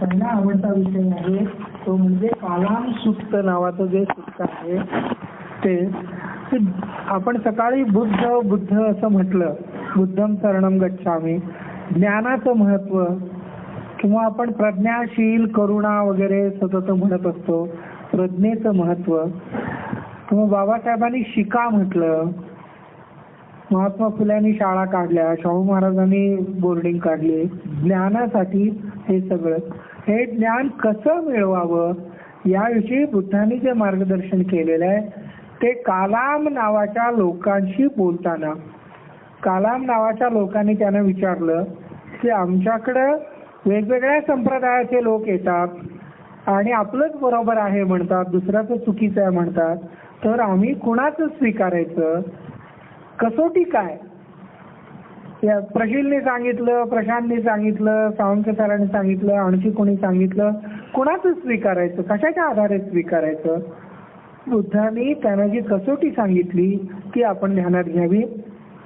पहिला आवडता विषय आहे. तो म्हणजे कालाम सुक्त नावाचं जे सुक्त आहे ते ते आपण सकाळी बुद्ध बुद्ध असं म्हटलं बुद्धम शरणम गच्छामी. ज्ञानाचं महत्त्व किंवा आपण प्रज्ञाशील करुणा वगैरे सतत म्हणत असतो प्रज्ञेचं महत्त्व किंवा बाबासाहेबांनी शिका म्हटलं महात्मा फुल्यांनी शाळा काढल्या शाहू महाराजांनी बोर्डिंग काढली. ज्ञानासाठी हे सगळं. हे ज्ञान कसं मिळवावं? याविषयी बुद्धांनी जे मार्गदर्शन केलेलं आहे ते कालाम नावाच्या लोकांशी बोलताना. कालाम नावाच्या लोकांनी त्यानं विचारलं की आमच्याकडं वेगवेगळ्या संप्रदायाचे लोक येतात आणि आपलंच बरोबर आहे म्हणतात दुसऱ्याचं चुकीचं आहे म्हणतात तर आम्ही कुणाचं स्वीकारायचं? कसोटी काय? प्रशिलने सांगितलं प्रशांतने सांगितलं सावंत सरांनी सांगितलं आणखी कोणी सांगितलं? कुणाचं स्वीकारायचं? कशाच्या आधारे स्वीकारायचं? बुद्धांनी त्यांना जी कसोटी सांगितली ती आपण ध्यानात घ्यावी.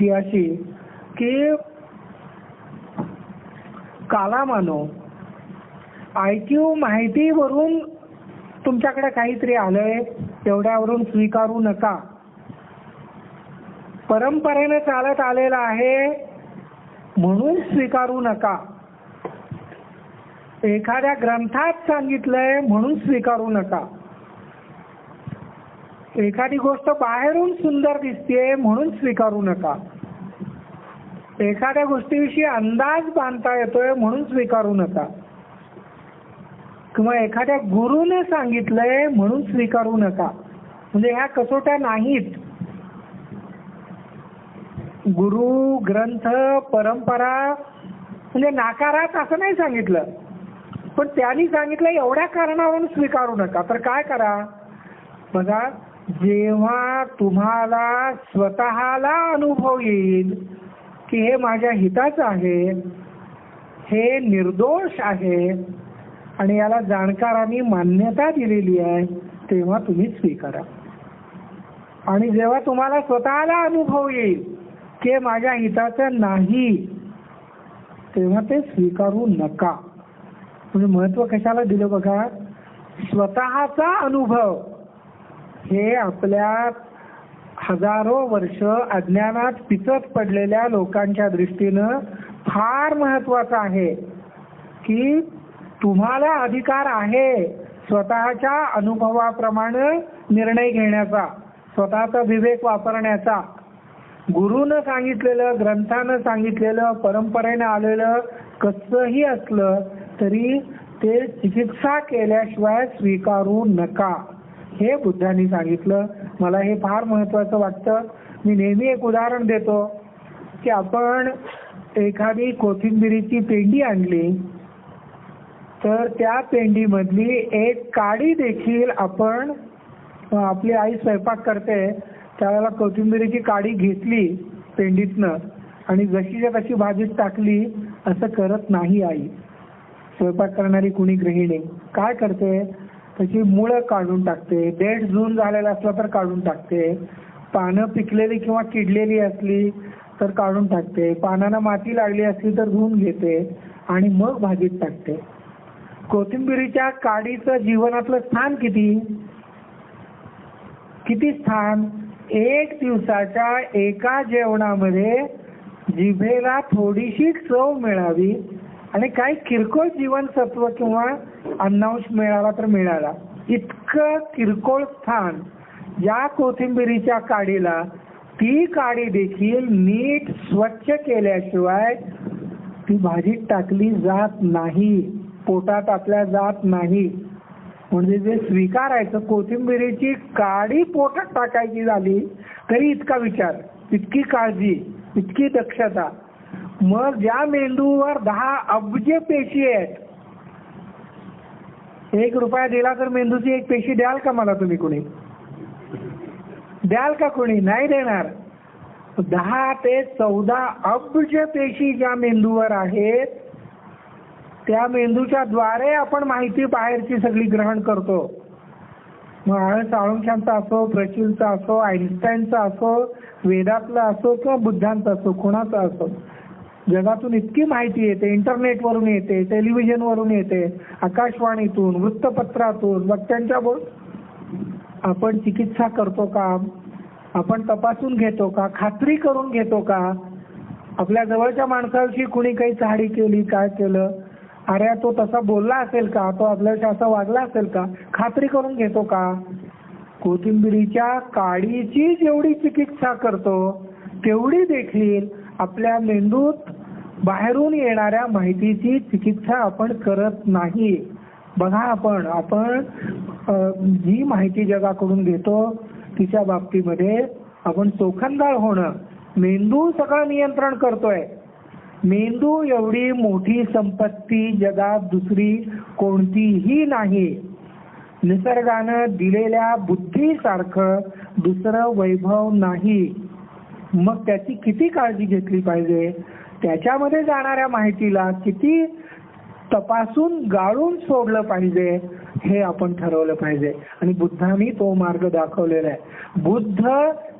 ती अशी की कालामानो आयक्यू माहितीवरून तुमच्याकडे काहीतरी आलंय तेवढ्यावरून स्वीकारू नका. परंपरेने चालत आलेला आहे म्हणून स्वीकारू नका. एखाद्या ग्रंथात सांगितलंय म्हणून स्वीकारू नका. एखादी गोष्ट बाहेरून सुंदर दिसतेय म्हणून स्वीकारू नका. एखाद्या गोष्टीविषयी अंदाज बांधता येतोय म्हणून स्वीकारू नका. किंवा एखाद्या गुरुने सांगितलंय म्हणून स्वीकारू नका. म्हणजे ह्या कसोट्या नाहीत. गुरु ग्रंथ परंपरा म्हणजे नाकारात असं नाही सांगितलं. पण त्यांनी सांगितलं एवढ्या कारणावरून स्वीकारू नका. तर काय करा? बघा जेव्हा तुम्हाला स्वतःला अनुभव येईल की हे माझ्या हिताचं आहे हे निर्दोष आहे आणि याला जाणकारांनी मान्यता दिलेली आहे तेव्हा तुम्ही स्वीकारा. आणि जेव्हा तुम्हाला स्वतःला अनुभव येईल की माझ्या हिताचं नाही. तेव्हा ते स्वीकारू नका. म्हणजे महत्त्व कशाला दिलं बघा? स्वतःचा अनुभव. हे आपल्या हजारो वर्ष अज्ञानात पिचत पडलेल्या लोकांच्या दृष्टीनं फार महत्वाचं आहे की तुम्हाला अधिकार आहे स्वतःच्या अनुभवाप्रमाणे निर्णय घेण्याचा स्वतःचा विवेक वापरण्याचा. गुरुनं सांगितलेलं ग्रंथानं सांगितलेलं परंपरेनं आलेलं कसंही असलं तरी ते चिकित्सा केल्याशिवाय स्वीकारू नका. हे बुद्धांनी सांगितलं. मला हे फार महत्वाचं वाटतं. मी नेहमी एक उदाहरण देतो की आपण एखादी कोथिंबिरीची पेंडी आणली तर त्या पेंडीमधली एक काडी देखील आपण आपली आई स्वयंपाक करते त्यावेळेला कोथिंबिरीची काडी घेतली पेंडीतनं आणि जशीच्या तशी भाजीत टाकली असं करत नाही आई. स्वयंपाक करणारी कुणी गृहिणी काय करते? त्याची मुळं काढून टाकते. देठ जून झालेला असला तर काढून टाकते. पानं पिकलेली किंवा किडलेली असली तर काढून टाकते. पानांना माती लागली असली तर धुवून घेते आणि मग भाजीत टाकते. कोथिंबिरीच्या काडीचं जीवनातलं स्थान किती? किती स्थान? एक दिवसाच्या एका जेवणामध्ये जिभेला थोडीशी चव मिळावी आणि काही किरकोळ जीवनसत्व किंवा अन्नांश मिळाला तर मिळाला. इतकं किरकोळ स्थान या कोथिंबिरीच्या काडीला ती काडी देखील नीट स्वच्छ केल्याशिवाय ती भाजीत टाकली जात नाही पोटात आपल्या जात नाही. म्हणजे जे स्वीकारायचं कोथिंबिरीची काडी पोटात टाकायची झाली तरी इतका विचार इतकी काळजी इतकी दक्षता. मग ज्या मेंदूवर दहा अब्ज पेशी आहेत एक रुपया दिला तर मेंदूची एक पेशी द्याल का मला तुम्ही कुणी? द्याल का कुणी? नाही देणार. दहा ते चौदा अब्ज पेशी ज्या मेंदूवर आहेत त्या मेंदूच्या द्वारे आपण माहिती बाहेरची सगळी ग्रहण करतो. मग आळ साळुंख्यांचा असो प्रचिलचा असो आईन्स्टाईनचा असो वेदातला असो किंवा बुद्धांचा असो कोणाचा असो जगातून इतकी माहिती येते इंटरनेटवरून येते टेलिव्हिजनवरून येते आकाशवाणीतून वृत्तपत्रातून वक्त्यांच्या बोल आपण चिकित्सा करतो का? आपण तपासून घेतो का? खात्री करून घेतो का? आपल्या जवळच्या माणसाशी कुणी काही चाडी केली काय केलं? अरे तो तसा बोलला असेल का? तो आपल्याशी असा वागला असेल का? खात्री करून घेतो का? कोथिंबिरीच्या काडीची जेवढी चिकित्सा करतो तेवढी देखील आपल्या मेंदूत बाहेरून येणाऱ्या माहितीची चिकित्सा आपण करत नाही. बघा आपण आपण जी माहिती जगाकडून घेतो तिच्या बाबतीमध्ये आपण चोखंदाळ होणं मेंदू सगळं नियंत्रण करतोय. मेंदू एवढी मोठी संपत्ती जगात दुसरी कोणतीही नाही. निसर्गानं दिलेल्या बुद्धीसारखं दुसरं वैभव नाही. मग त्याची किती काळजी घेतली पाहिजे? त्याच्यामध्ये जाणाऱ्या माहितीला किती तपासून गाळून सोडलं पाहिजे हे आपण ठरवलं पाहिजे. आणि बुद्धांनी तो मार्ग दाखवलेला आहे. बुद्ध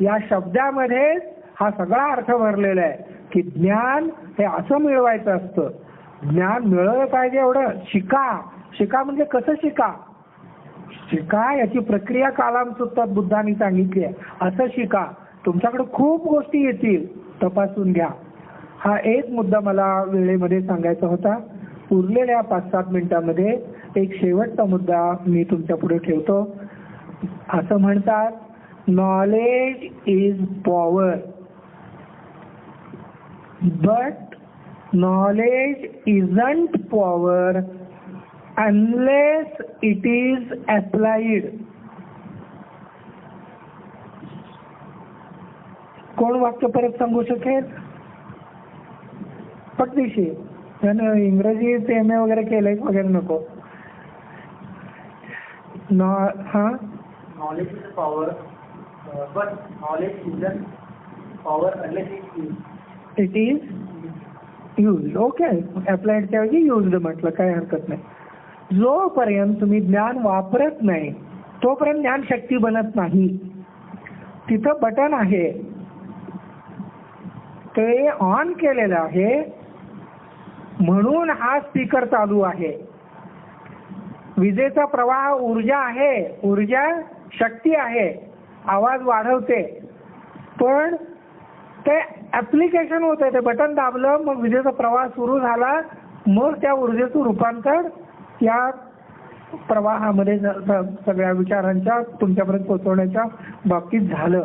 या शब्दामध्ये हा सगळा अर्थ भरलेला आहे. की ज्ञान हे असं मिळवायचं असतं. ज्ञान मिळवलं पाहिजे एवढं. शिका. शिका म्हणजे कसं शिका? शिका याची प्रक्रिया कालामसुद्धा बुद्धांनी सांगितली आहे. असं शिका. तुमच्याकडे खूप गोष्टी येतील. तपासून घ्या. हा एक मुद्दा मला वेळेमध्ये सांगायचा होता. उरलेल्या पाच सात मिनिटांमध्ये एक शेवटचा मुद्दा मी तुमच्यापुढे ठेवतो. असं म्हणतात knowledge is power but knowledge isn't power unless it is applied कोण वाक्य परत सांगू शकेल? पटदिशी. त्यानं इंग्रजी एम ए वगैरे केलंय वगैरे नको. नॉ हा? Knowledge power power, uh, but knowledge isn't power unless. It is use okay अप्लाइडच्या ऐवजी युज्ड म्हटलं. काही हरकत नाही. जोपर्यंत तुम्ही ज्ञान वापरत नाही तोपर्यंत ज्ञान शक्ती बनत नाही. तिथं बटन आहे. ते ऑन केलेलं आहे. म्हणून हा स्पीकर चालू आहे. विजेचा प्रवाह ऊर्जा आहे. ऊर्जा शक्ती आहे. आवाज वाढवते. पण ते ऍप्लिकेशन होते ते बटन दाबलं मग विजेचा प्रवाह सुरू झाला मग त्या ऊर्जेचं रूपांतर या प्रवाहामध्ये सगळ्या विचारांच्या तुमच्यापर्यंत पोहोचवण्याच्या बाबतीत झालं.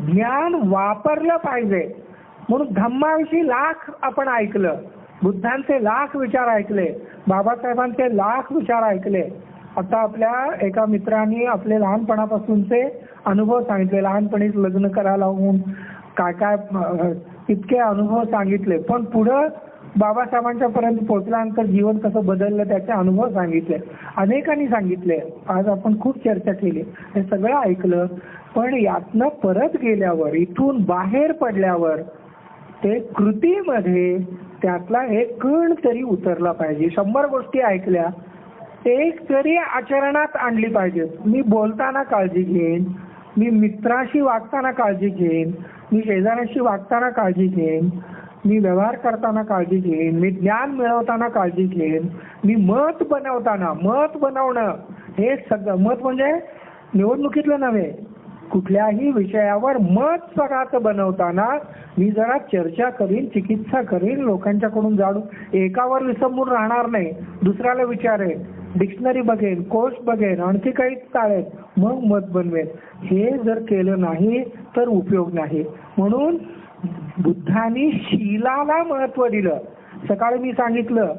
ज्ञान वापरलं पाहिजे. म्हणून धम्माविषयी लाख आपण ऐकलं. बुद्धांचे लाख विचार ऐकले. बाबासाहेबांचे लाख विचार ऐकले. आता आपल्या एका मित्राने आपले लहानपणापासूनचे अनुभव सांगितले. लहानपणीच लग्न करायला होऊन काय काय इतके अनुभव सांगितले. पण पुढं बाबासाहेबांच्या पर्यंत पोहोचल्यानंतर जीवन कसं बदललं त्याचे अनुभव सांगितले. अनेकांनी सांगितले. आज आपण खूप चर्चा केली. हे सगळं ऐकलं. पण यातनं परत गेल्यावर इथून बाहेर पडल्यावर ते कृतीमध्ये त्यातला एक कण तरी उतरला पाहिजे. शंभर गोष्टी ऐकल्या. एक तरी आचरणात आणली पाहिजे मी बोलताना काळजी घेईन. मी मित्राशी वागताना काळजी घेईन. मी शेजाऱ्याशी वागताना काळजी घेईन. मी व्यवहार करताना काळजी घेईन. मी ज्ञान मिळवताना काळजी घेईन. मी मत बनवताना मत बनवणं हे सगळं मत म्हणजे निवडणुकीतलं नव्हे कुठल्याही विषयावर मत स्वतःच बनवताना मी जरा चर्चा करीन चिकित्सा करीन लोकांच्याकडून जाणून. एकावर विसंबून राहणार नाही. दुसऱ्याला विचारेन. डिक्शनरी बघेन कोर्स बघेन आणखी काही चाळेन मग मत बनवेन. हे जर केलं नाही तर उपयोग नाही. म्हणून बुद्धांनी शिलाला महत्त्व दिलं. सकाळी मी सांगितलं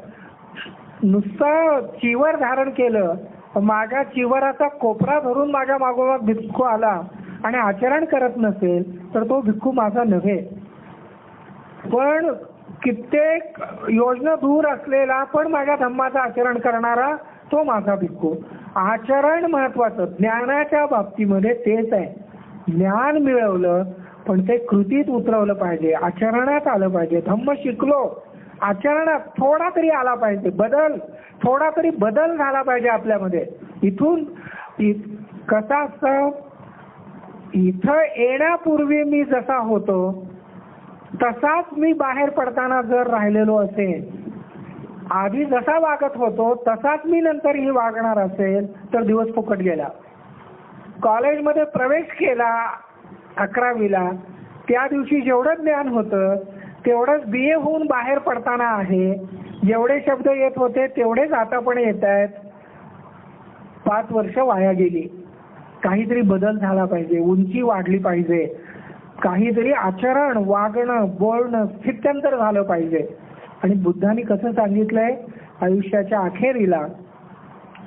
नुसतं चिवर धारण केलं माझ्या चिवराचा कोपरा धरून माझ्या मागोमाग भिक्खू आला. आणि आचरण करत नसेल तर तो भिक्खू माझा नव्हे. पण कित्येक योजना दूर असलेला पण माझ्या धम्माचं आचरण करणारा तो माझा भिक्खू. आचरण महत्वाचं. ज्ञानाच्या बाबतीमध्ये तेच आहे. ज्ञान मिळवलं पण ते कृतीत उतरवलं पाहिजे. आचरणात आलं पाहिजे. धम्म शिकलो. आचरणात थोडा तरी आला पाहिजे. बदल थोडा तरी बदल झाला पाहिजे आपल्यामध्ये. इथून कसा असतं? इथं येण्यापूर्वी मी जसा होतो तसाच मी बाहेर पडताना जर राहिलेलो असेल आधी जसा वागत होतो तसाच मी नंतरही वागणार असेल तर दिवस फुकट गेला. कॉलेजमध्ये प्रवेश केला अकरावीला त्या दिवशी जेवढं ज्ञान होतं तेवढंच बी ए होऊन बाहेर पडताना आहे जेवढे शब्द येत होते तेवढेच आता पण येत आहेत. पाच वर्ष वाया गेली. काहीतरी बदल झाला पाहिजे उंची वाढली पाहिजे काहीतरी आचरण वागणं बोलणं स्थित्यंतर झालं पाहिजे. आणि बुद्धांनी कसं सांगितलंय? आयुष्याच्या अखेरीला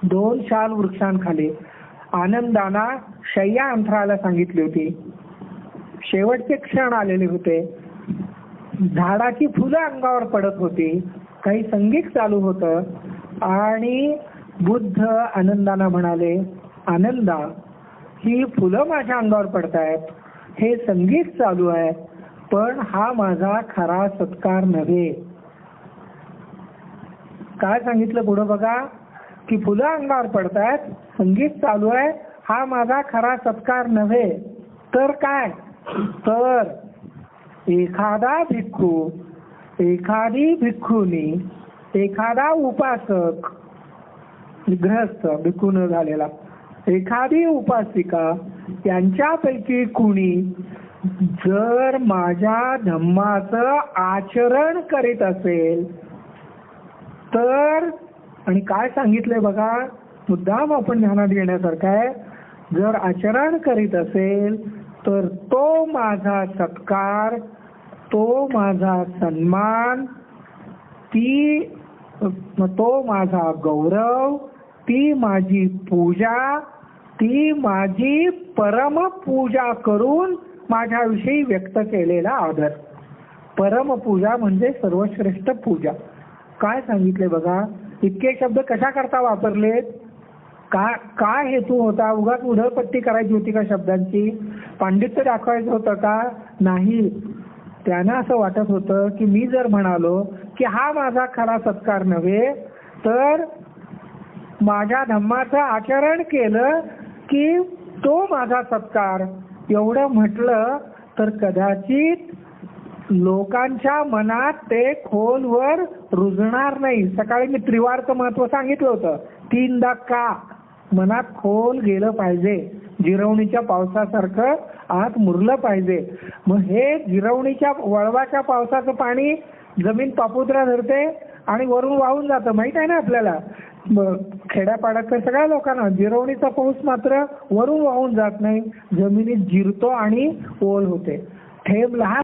दोन शाल वृक्षांखाली आनंदाना शय्या अंथराला सांगितली होती. शेवटचे क्षण आलेले होते. झाडाची फुलं अंगावर पडत होती. काही संगीत चालू होतं. आणि बुद्ध आनंदाना म्हणाले आनंदा ही फुलं माझ्या अंगावर पडतायत. हे संगीत चालू आहे पण हा माझा खरा सत्कार नव्हे. काय सांगितलं पुढं बघा? की फुलं अंगावर पडतायत संगीत चालू आहे हा माझा खरा सत्कार नव्हे. तर काय? तर एखादा भिक्खू एखादी भिक्खुनी एखादा उपासक ग्रहस्थ भिक्खू न झालेला एखादी उपासिका यांच्यापैकी कुणी जर माझ्या धम्माचं आचरण करीत असेल तर आणि काय सांगितलंय बघा मुद्दाम आपण ध्यानात घेण्यासारखं आहे जर आचरण करीत असेल तर तो माझा सत्कार तो माझा सन्मान ती तो माझा गौरव ती माझी पूजा ती माझी परमपूजा करून माझ्याविषयी व्यक्त केलेला आदर. परमपूजा म्हणजे सर्वश्रेष्ठ पूजा. काय सांगितले बघा? इतके शब्द कशा करता वापरलेत? का काय हेतू होता? उगाच उधळपट्टी करायची होती का शब्दांची? पांडित्य दाखवायचं होतं का? नाही. त्यांना असं वाटत होतं की मी जर म्हणालो की हा माझा खरा सत्कार नव्हे तर माझ्या धम्माचं आचरण केलं की तो माझा सत्कार. एवढं म्हटलं तर कदाचित लोकांच्या मनात ते खोलवर रुजणार नाही. सकाळी मी त्रिवारचं महत्त्व सांगितलं होतं. तीनदा का? मनात खोल गेलं पाहिजे. जिरवणीच्या पावसासारखं आत मुरलं पाहिजे. मग हे जिरवणीच्या वळवाच्या पावसाचं पाणी जमीन पापुद्रा धरते आणि वरून वाहून जातं. माहीत आहे ना आपल्याला? खेड्यापाड्यातल्या खेड्यापाड्यात सगळ्या लोकांना जिरवणीचा पाऊस मात्र वरून वाहून जात नाही. जमिनीत जिरतो आणि ओल होते. थेंब लहान